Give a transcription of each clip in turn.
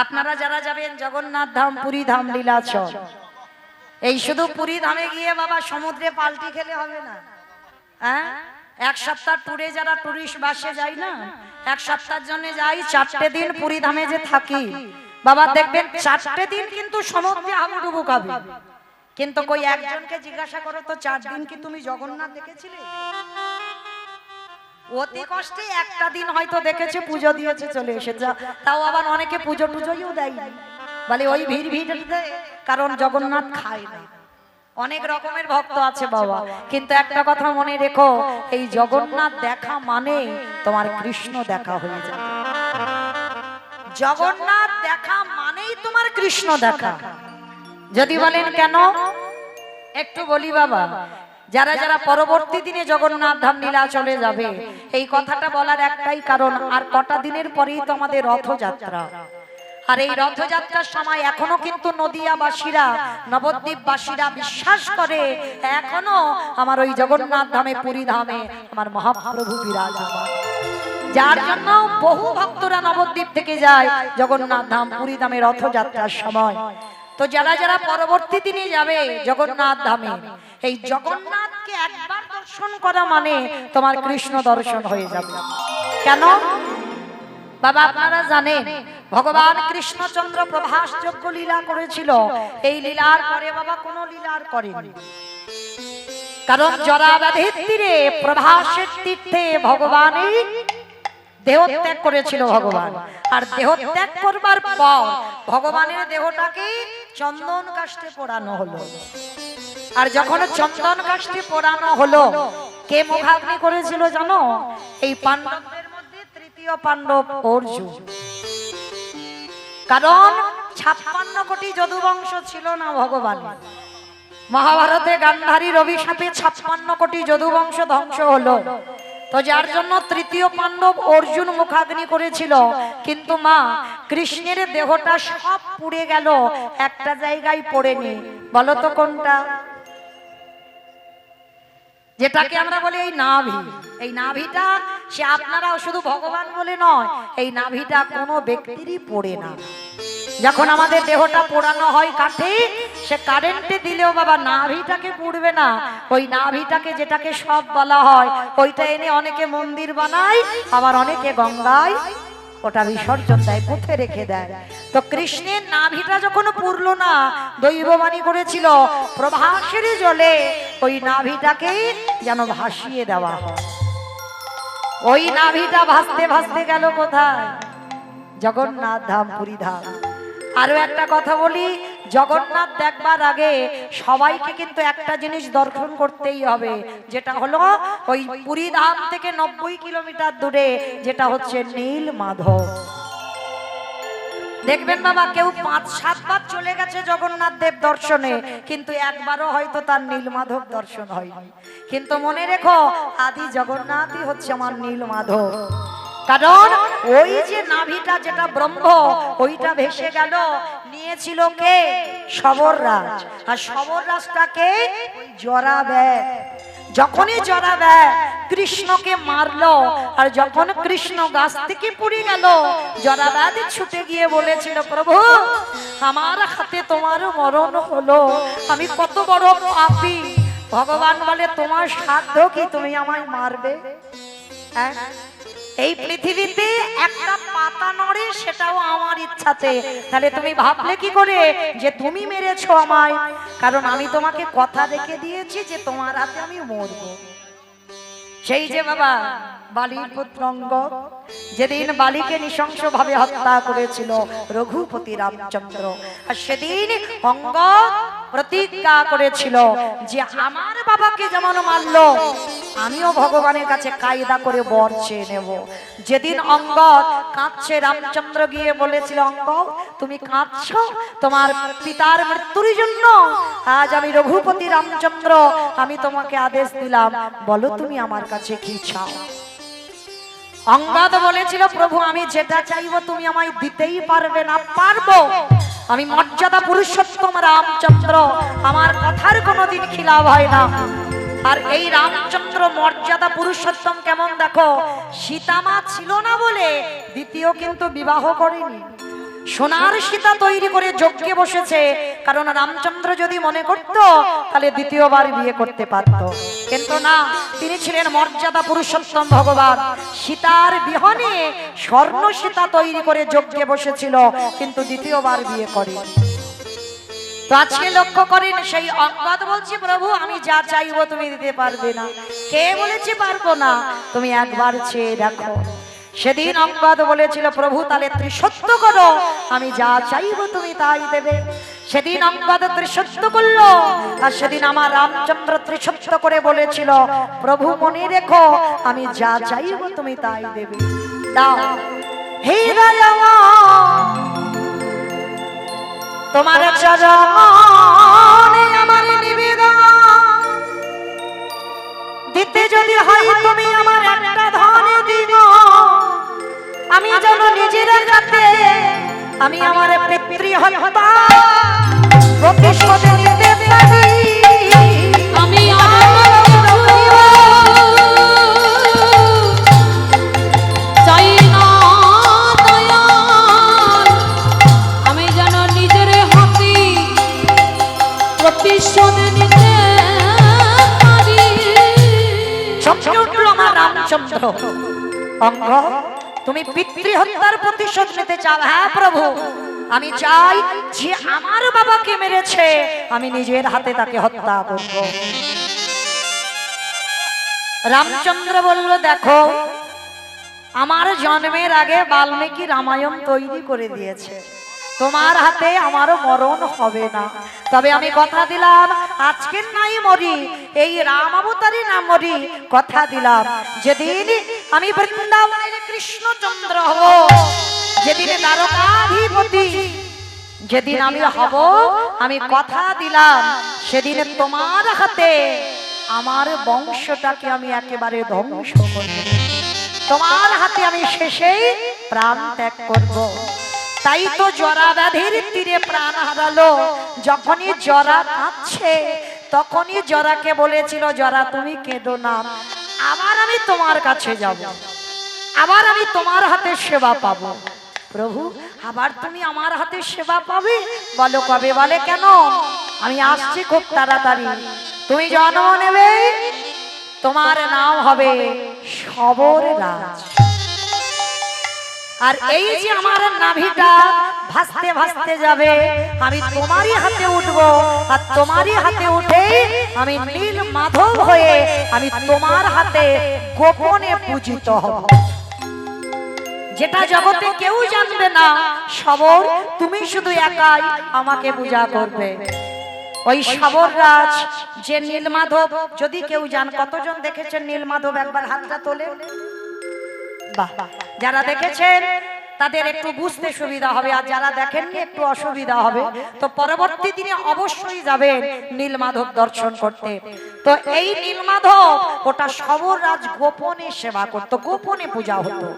আপনারা যারা যাবেন জগন্নাথ ধাম, পুরী ধাম, লীলাচল, এই শুধু পুরী ধামে গিয়ে বাবা সমুদ্রে পাল্টি খেলে হবে না। হ্যাঁ? এক সপ্তাহ ট্যুরে যারা টুরিস্ট বাসে যায় না, এক সপ্তাহের জন্য যাই, চারটে দিন পুরী ধামে যে থাকি। বাবা, দেখবেন চারটে দিন কিন্তু সমুদ্রে হাবুডুবু খাবে। কিন্তু কই একজনকে জিজ্ঞাসা করো তো, চার দিন কি তুমি জগন্নাথ দেখেছিলে? অতি কষ্টে একটা দিন হয়তো দেখেছে, পুজো দিয়েছে, চলে এসেছে। তাও আবার অনেকে পুজো টুজোও দেয় বলে ওই ভিড় ভিড় কারণ জগন্নাথ খায় না। অনেক রকমের ভক্ত আছে বাবা। কিন্তু একটা কথা মনে রেখো, এই জগন্নাথ দেখা মানে তোমার কৃষ্ণ দেখা হয়ে যাবে জগন্নাথ দেখা মানেই তোমার কৃষ্ণ দেখা। যদি বলেন কেন? একটু বলি বাবা যারা যারা পরবর্তী দিনে জগন্নাথ ধাম লীলা চলে যাবে, এই কথাটা বলার একটাই কারণ, আর কটা দিনের পরেই তো আমাদের রথযাত্রা। আর এই রথযাত্রার সময় এখনও কিন্তু নদিয়াবাসীরা, নবদ্বীপবাসীরা বিশ্বাস করে, এখনও আমার ওই জগন্নাথ ধামে, পুরী ধামে আমার মহাপ্রভু বিরাজমান। যার জন্য বহু ভক্তরা নবদ্বীপ থেকে যায়, জগন্নাথ ধাম, পুরী ধামে রথযাত্রার সময়। তো যারা যারা পরবর্তী দিনে যাবে জগন্নাথ ধামে, এই জগন্নাথকে একবার দর্শন করা মানে তোমার কৃষ্ণ দর্শন হয়ে যাবে। কেন? বাবা, আপনারা জানেন, ভগবান কৃষ্ণচন্দ্র প্রভাস যোগ্য লীলা করেছিল। এই লীলার পরে বাবা কোন লীলার করেনি কারণ জরাবাধির তীরে প্রভাসের তীর্থে ভগবানই দেহত্যাগ করেছিল ভগবান। আর দেহত্যাগ করবার পর ভগবানের দেহটাকে চন্দন কাষ্টে পোড়ানো হলো। আর যখন চন্দন কাষ্টে পোড়ানো হলো, কে মুখাগ্নি করেছিল জানো? এই পাণ্ডবদের মধ্যে তৃতীয় পাণ্ডব অর্জুন। কারণ ছাপ্পান্ন কোটি যদুবংশ ছিল না ভগবান মহাভারতে গান্ধারীর অভিশাপে ছাপ্পান্ন কোটি যদুবংশ ধ্বংস হলো। তো যার জন্য তৃতীয় পাণ্ডব অর্জুন মুখাগ্নি করেছিল। কিন্তু মা, কৃষ্ণের দেহটা সব পুড়ে গেল, একটা জায়গায় পড়েনি। বলো তো কোনটা? যেটাকে আমরা বলি এই নাভি। এই নাভিটা, সে আপনারাও শুধু ভগবান বলে নয়, এই নাভিটা কোনো ব্যক্তিরই পড়ে না। যখন আমাদের দেহটা পোড়ানো হয় কাঠে সে কারেন্টে দিলেও বাবা নাভিটাকে পুড়বে না। ওই নাভিটাকে যেটাকে সব বলা হয়, ওইটা এনে অনেকে মন্দির বানায়, আবার অনেকে গঙ্গায়। ওটা বিসর্জন দেয় পুঁথে রেখে দেয়। তো কৃষ্ণের নাভিটা যখন পুরলো না, দৈববাণী করেছিল, প্রভাসের জলে ওই নাভিটাকে যেন ভাসিয়ে দেওয়া হয়। ওই নাভিটা ভাসতে ভাসতে গেল কোথায়? জগন্নাথ ধাম পুরী ধাম আরও একটা কথা বলি জগন্নাথ দেখবার আগে সবাইকে কিন্তু একটা জিনিস দর্শন করতেই হবে, যেটা হলো ওই পুরী ধাম থেকে নব্বই কিলোমিটার দূরে, যেটা হচ্ছে নীল মাধব। দেখবেন বাবা, কেউ পাঁচ সাতবার চলে গেছে জগন্নাথ দেব দর্শনে, কিন্তু একবারও হয়তো তার নীলমাধব দর্শন হয়নি। কিন্তু মনে রেখো, আদি জগন্নাথই হচ্ছে আমার নীলমাধব কারণ ওই যে নাভিটা যেটা ব্রহ্ম, ওইটা ভেসে গেল নিয়েছিল কে? সবর রাজ। আর সবর রাজটাকে জরা ব্যয় যখনই জরা ব্যয় কৃষ্ণকে মারলো। আর যখন কৃষ্ণ গাছ থেকে পুড়ে গেল জরাবাদ ছুটে গিয়ে বলেছিল, প্রভু, আমার হাতে তোমার মরণ হলো। আমি কত বড় পাপি। ভগবান বলে, তোমার সাধ্য কি তুমি আমায় মারবে? হ্যাঁ? এই পৃথিবীতে একটা পাতা নড়ে, সেটাও আমার ইচ্ছাতে। তাহলে তুমি ভাবলে কি করে যে তুমি মেরেছো আমায়? কারণ আমি তোমাকে কথা রেখে দিয়েছি যে তোমার হাতে আমি মরবো। সেই যে বাবা, বালির পুত্রঙ্গ যেদিন বালিকে নৃশংস ভাবে হত্যা করেছিল রঘুপতি রামচন্দ্র, আর সেদিন অঙ্গ প্রতিজ্ঞা করেছিল যে আমার বাবাকে যেমন মারলো, আমিও ভগবানের কাছে কায়দা করে বর চেয়ে নেব। যেদিন অঙ্গ কাঁদছে, রামচন্দ্র গিয়ে বলেছিল অঙ্গ তুমি কাঁদছ? তোমার পিতার মৃত্যুর জন্য আজ আমি রঘুপতি রামচন্দ্র, আমি তোমাকে আদেশ দিলাম। বলো তুমি আমার কাছে কি চাও? অঙ্গাদ বলেছিল, প্রভু, আমি যেটা চাইব তুমি আমায় দিতেই পারবে না, পারব। আমি মর্যাদা পুরুষোত্তম রামচন্দ্র। আমার কথার কোনোদিন খিলাপ হয় না। আর এই রামচন্দ্র মর্যাদা পুরুষোত্তম কেমন দেখো? সীতামা ছিল না বলে দ্বিতীয় কিন্তু বিবাহ করেনি। সোনার সীতা তৈরি করে যজ্ঞে বসেছে। কারণ রামচন্দ্র যদি মনে করত, তাহলে দ্বিতীয়বার বিয়ে করতে পারত। কিন্তু না, তিনি ছিলেন মর্যাদা পুরুষোত্তম ভগবান। সীতার বিহনে স্বর্ণ সীতা তৈরি করে যজ্ঞে বসেছিল, কিন্তু দ্বিতীয়বার বিয়ে করে আজকে লক্ষ্য করেন, সেই অঙ্গদ বলছি, প্রভু, আমি যা চাইব তুমি দিতে পারবে না। কে বলেছে পারব না? তুমি একবার চেয়ে দেখো। সেদিন অঙ্গদ বলেছিল, প্রভু, তাহলে ত্রিসত্য করো, আমি যা চাইব তুমি তাই দেবে। সেদিন অঙ্গদ ত্রিসত্য করল, আর সেদিন আমার রামচন্দ্র ত্রিসত্য করে বলেছিল, প্রভু, মনে রেখো, আমি যা চাইব তুমি তাই দেবে। দাও। হে তোমার চরণে কাছে আমি আমার পিতৃ হত্যা প্রতিশোধ নিতে পারি। আমি রামচন্দ্র অঙ্গ। তুমি পিতৃ হত্যার প্রতিশোধ নিতে চাও? হ্যাঁ প্রভু। আমি চাই যে আমার বাবাকে মেরেছে, আমি নিজের হাতে তাকে হত্যা করব। রামচন্দ্র বলল, দেখো, আমার জন্মের আগে বাল্মীকি রামায়ণ তৈরি করে দিয়েছে। তোমার হাতে আমারও মরণ হবে না। তবে আমি কথা দিলাম, আজকের নাই মরি, এই রাম অবতারই না মরি, কথা দিলাম। যেদিন আমি বৃন্দাবনের কৃষ্ণচন্দ্র হব। যেদিন দ্বারকাধিপতি যেদিন আমি হব আমি কথা দিলাম। সেদিন তোমার হাতে আমার বংশটাকে আমি একেবারে ধ্বংস করব। তোমার হাতে আমি শেষেই প্রাণ ত্যাগ করব। তাই তো জরা ব্যাধির তীরে প্রাণ হারালো। যখনই জরা কাঁদছে তখনই জরাকে বলেছিল জরা তুমি কেঁদো না। আবার আমি তোমার কাছে যাব। আবার আমি তোমার হাতে সেবা পাবো। প্রভু, আবার তুমি আমার হাতে সেবা পাবে? বলো কবে, বলে কেন? আমি আসছি খুব তাড়াতাড়ি। তুমি জন্ম নেবে, তোমার নাম হবে সবর রাজ। আর এই যে আমার নাভিটা ভাসতে ভাসতে যাবে, আমি তোমারই হাতে উঠব, আর তোমারই হাতে উঠে আমি নীল মাধব হয়ে আমি তোমার হাতে গোপনে পূজিত হব। যেটা জগতে কেউ জানবে না, সবর, তুমি শুধু একাই আমাকে পূজা করবে। ওই সবর রাজ, যে নীলমাধব, যদি কেউ জান, কতজন দেখেছেন নীলমাধব একবার হাতটা তোলে? বাহ, যারা দেখেছেন, তাদের একটু বুঝতে সুবিধা হবে, আর যারা দেখেননি একটু অসুবিধা হবে। তো পরবর্তী দিনে অবশ্যই যাবেন নীলমাধব দর্শন করতে। তো এই নীলমাধব, ওটা সবর রাজ গোপনে সেবা করতো, গোপনে পূজা হতো।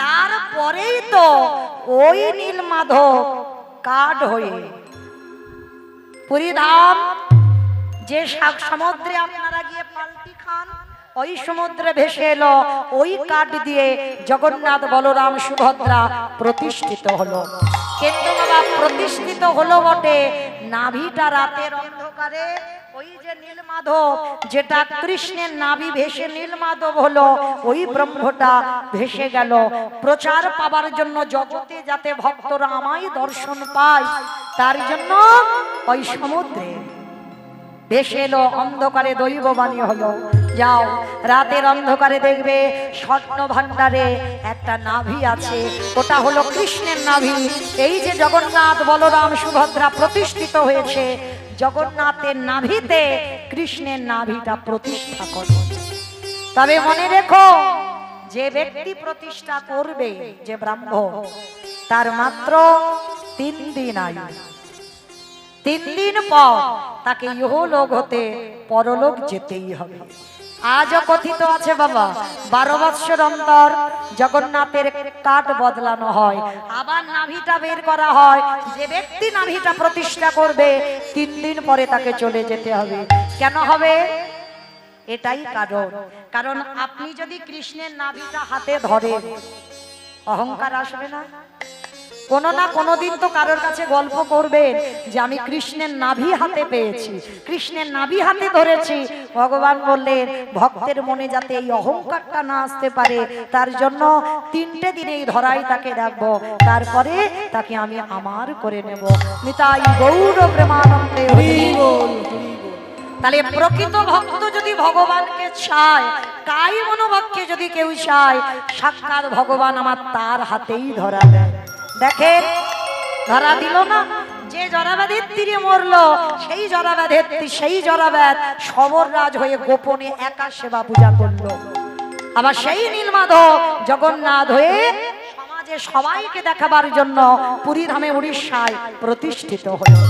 তারপরেই তো ওই নীলমাধব কাঠ হয়ে পুরীধাম, যে শাক সমুদ্রে আপনারা গিয়ে পাল্টি খান, ওই সমুদ্রে ভেসে এলো, ওই কাঠ দিয়ে জগন্নাথ বলরাম সুভদ্রা প্রতিষ্ঠিত হলো। কিন্তু বাবা প্রতিষ্ঠিত হলো বটে নাভিটা রাতের অন্ধকারে ওই যে নীলমাধব যেটা কৃষ্ণের নাভি ভেসে নীলমাধব হলো ওই ব্রহ্মটা ভেসে গেল। প্রচার পাবার জন্য জগতে যাতে ভক্তরা আমায় দর্শন পায় তার জন্য ওই সমুদ্রে ভেসে এলো, অন্ধকারে দৈববাণী হলো। যাও, রাতের অন্ধকারে দেখবে স্বর্ণ ভান্ডারে একটা নাভি আছে। ওটা হলো কৃষ্ণের নাভি। এই যে জগন্নাথ বলরাম সুভদ্রা প্রতিষ্ঠিত হয়েছে, জগন্নাথের নাভিতে কৃষ্ণের নাভিটা প্রতিষ্ঠা করো। তবে মনে রেখো, যে ব্যক্তি প্রতিষ্ঠা করবে, যে ব্রাহ্মণ, তার মাত্র তিন দিন আয়ু। তিন দিন পর তাকে ইহলোক হতে পরলোক যেতেই হবে। আজও কথিত আছে বাবা, বারো বৎসর অন্তর জগন্নাথের কাঠ বদলানো হয়। আবার নাভিটা বের করা হয়। যে ব্যক্তি নাভিটা প্রতিষ্ঠা করবে, তিন দিন পরে তাকে চলে যেতে হবে। কেন হবে? এটাই কারণ। কারণ আপনি যদি কৃষ্ণের নাভিটা হাতে ধরেন অহংকার আসবে না? কোনো না কোনো দিন তো কারোর কাছে গল্প করবেন যে আমি কৃষ্ণের নাভি হাতে পেয়েছি, কৃষ্ণের নাভি হাতে ধরেছি। ভগবান বললেন, ভক্তের মনে যাতে এই অহংকারটা না আসতে পারে, তার জন্য তিনটে দিন এই ধরাই তাকে রাখব, তারপরে তাকে আমি আমার করে নেব। নিতাই গৌর প্রেমানন্দে তাহলে প্রকৃত ভক্ত যদি ভগবানকে চায়, তাই মনোভক্তকে যদি কেউ চায়, সাক্ষাৎ ভগবান আমার তার হাতেই ধরা দেয় দেখেন ধরা দিল না। যে জরাবাদের তীরে মরলো, সেই জরাবাদের সেই জরাবাদ সবররাজ হয়ে গোপনে একা সেবা পূজা করল। আবার সেই নীলমাধব জগন্নাথ হয়ে সমাজে সবাইকে দেখাবার জন্য পুরী ধামে উড়িষ্যায় প্রতিষ্ঠিত হলো।